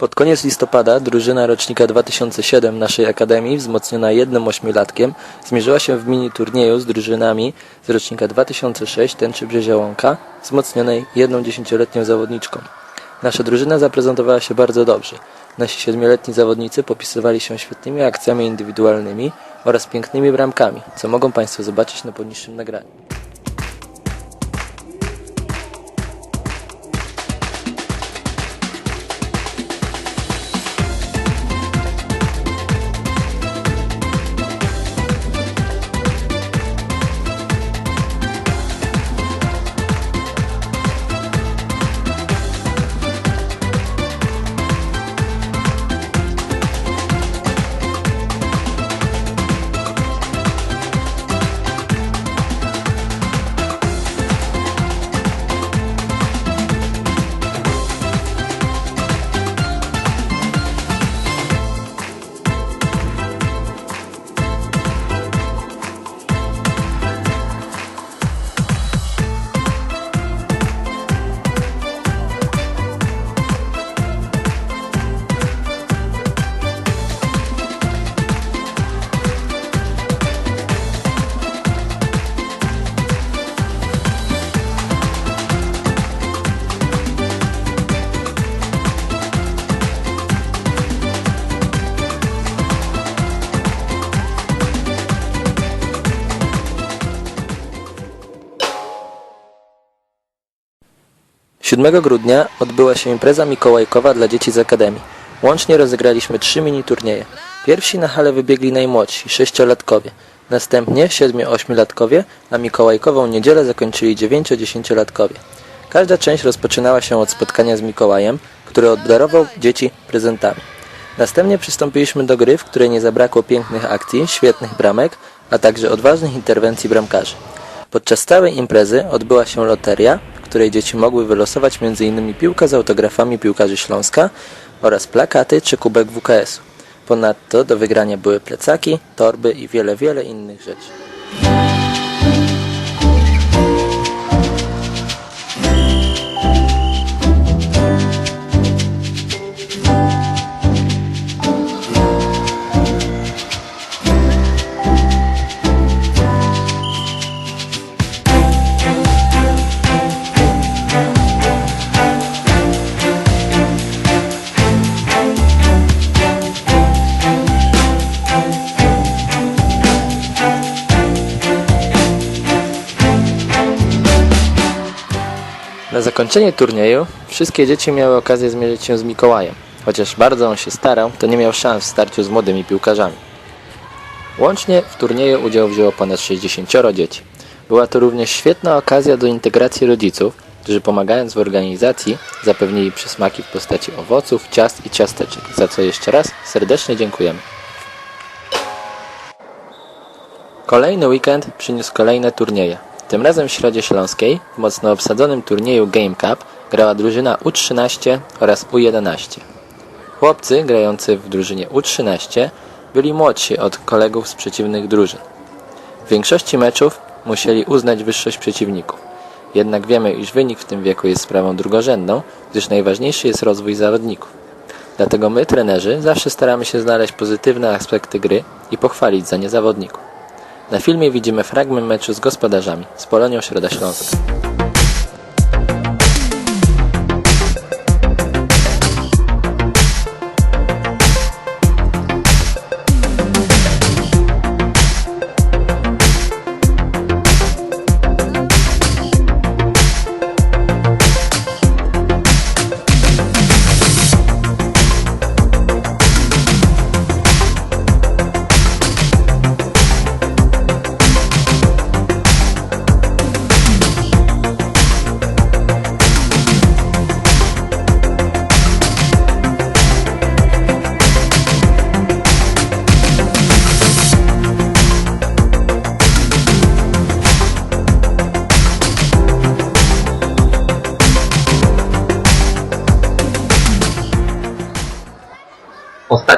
Pod koniec listopada drużyna rocznika 2007 naszej Akademii, wzmocniona jednym ośmiolatkiem, zmierzyła się w mini turnieju z drużynami z rocznika 2006 Tęczy Łąka, wzmocnionej jedną dziesięcioletnią zawodniczką. Nasza drużyna zaprezentowała się bardzo dobrze. Nasi siedmioletni zawodnicy popisywali się świetnymi akcjami indywidualnymi oraz pięknymi bramkami, co mogą Państwo zobaczyć na poniższym nagraniu. Siódmego grudnia odbyła się impreza mikołajkowa dla dzieci z Akademii. Łącznie rozegraliśmy trzy mini turnieje. Pierwsi na halę wybiegli najmłodsi, sześciolatkowie. Następnie siedmiu-ośmiolatkowie, a mikołajkową niedzielę zakończyli dziewięcio-dziesięciolatkowie. Każda część rozpoczynała się od spotkania z Mikołajem, który obdarował dzieci prezentami. Następnie przystąpiliśmy do gry, w której nie zabrakło pięknych akcji, świetnych bramek, a także odważnych interwencji bramkarzy. Podczas całej imprezy odbyła się loteria, której dzieci mogły wylosować m.in. piłkę z autografami piłkarzy Śląska oraz plakaty czy kubek WKS-u. Ponadto do wygrania były plecaki, torby i wiele, wiele innych rzeczy. Zakończenie turnieju wszystkie dzieci miały okazję zmierzyć się z Mikołajem. Chociaż bardzo on się starał, to nie miał szans w starciu z młodymi piłkarzami. Łącznie w turnieju udział wzięło ponad 60 dzieci. Była to również świetna okazja do integracji rodziców, którzy pomagając w organizacji zapewnili przysmaki w postaci owoców, ciast i ciasteczek, za co jeszcze raz serdecznie dziękujemy. Kolejny weekend przyniósł kolejne turnieje. Tym razem w Środzie Śląskiej w mocno obsadzonym turnieju Game Cup grała drużyna U13 oraz U11. Chłopcy grający w drużynie U13 byli młodsi od kolegów z przeciwnych drużyn. W większości meczów musieli uznać wyższość przeciwników. Jednak wiemy, iż wynik w tym wieku jest sprawą drugorzędną, gdyż najważniejszy jest rozwój zawodników. Dlatego my, trenerzy, zawsze staramy się znaleźć pozytywne aspekty gry i pochwalić za nie zawodników. Na filmie widzimy fragment meczu z gospodarzami, z Polonią Środa Śląska.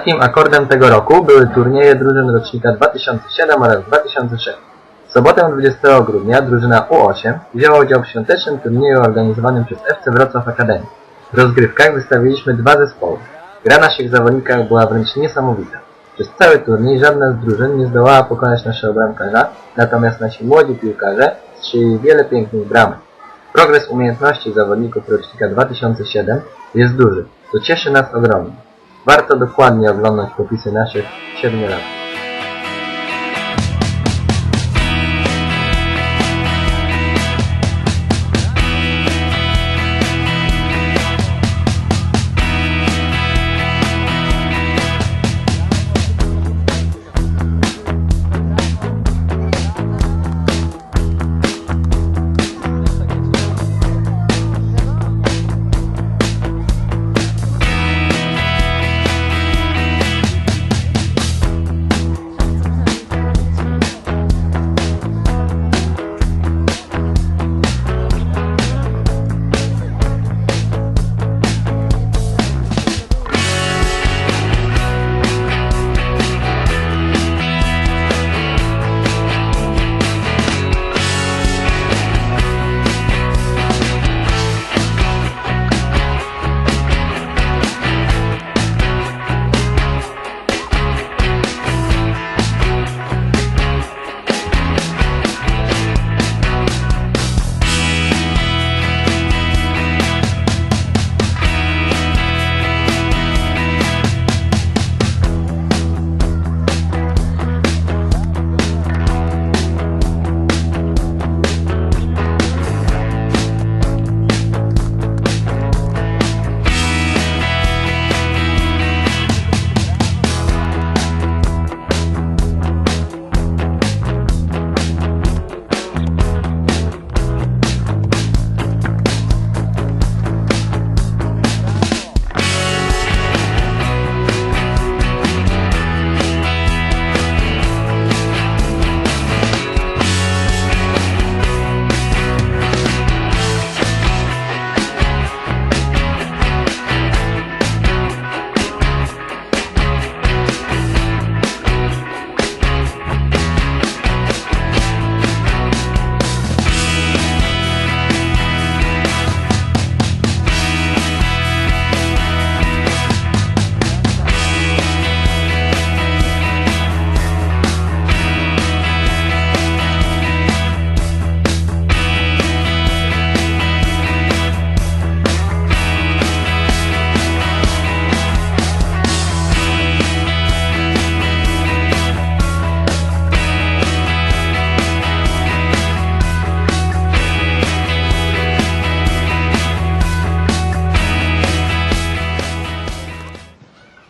Ostatnim akordem tego roku były turnieje drużyn rocznika 2007 oraz 2006. W sobotę 20 grudnia drużyna U8 wzięła udział w świątecznym turnieju organizowanym przez FC Wrocław Akademii. W rozgrywkach wystawiliśmy dwa zespoły. Gra naszych zawodnikach była wręcz niesamowita. Przez cały turniej żadna z drużyn nie zdołała pokonać naszego bramkarza, natomiast nasi młodzi piłkarze strzelili wiele pięknych bramek. Progres umiejętności zawodników rocznika 2007 jest duży, co cieszy nas ogromnie. Warto dokładnie oglądać popisy naszych 7 lat.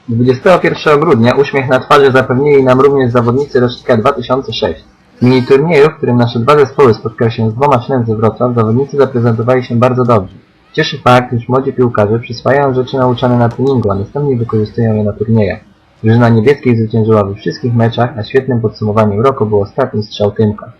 21 grudnia uśmiech na twarzy zapewnili nam również zawodnicy rocznika 2006. W mini turnieju, w którym nasze dwa zespoły spotkały się z dwoma czlenami ze Wrocław, zawodnicy zaprezentowali się bardzo dobrze. Cieszy fakt, iż młodzi piłkarze przyswajają rzeczy nauczane na treningu, a następnie wykorzystują je na turniejach. Drużyna niebieskiej zwyciężyła we wszystkich meczach, a świetnym podsumowaniem roku był ostatni strzał Tymka.